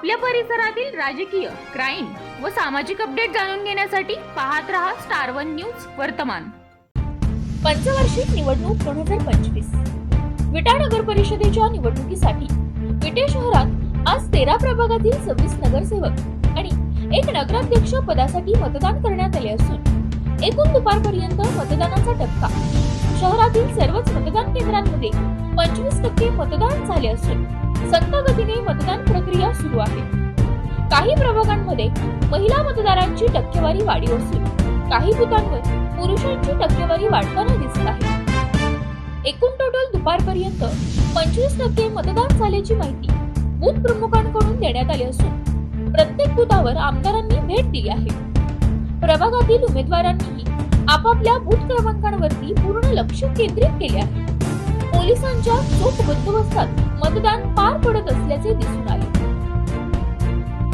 आपल्या परिसरातील राजकीय क्राईम व सामाजिक अपडेट जाणून घेण्यासाठी पाहत रहा स्टार वन न्यूज वर्तमान. पंचवार्षिक निवडणूक दोन हजार पंचवीस. विटा नगर परिषदेच्या निवडणुकीसाठी विटे शहरात आज तेरा प्रभागातील सव्वीस नगरसेवक आणि एक नगराध्यक्ष पदासाठी मतदान करण्यात आले असून एकूण दुपारपर्यंत मतदानाचा टक्का शहरातील सर्वच मतदान केंद्रांमध्ये पंचवीस टक्के मतदान झाले असून संत गतीने मतदान प्रक्रिया काही प्रभागांमध्ये महिला मतदारांची टक्केवारी वाढीव असून काही बुथांवर पुरुषांची टक्केवारी वाढताना दिसत आहे. एकूण टोटल दुपारपर्यंत पंचवीस टक्के मतदान झाल्याची माहिती बूथ प्रमुखांकडून देण्यात आली असून प्रत्येक बुथावर आमदारांनी भेट दिली आहे. प्रभागातील उमेदवारांनीही आपापल्या बूथ क्रमांकांवरती पूर्ण लक्ष केंद्रित केले आहे. पोलिसांच्या चोख बंदोबस्तात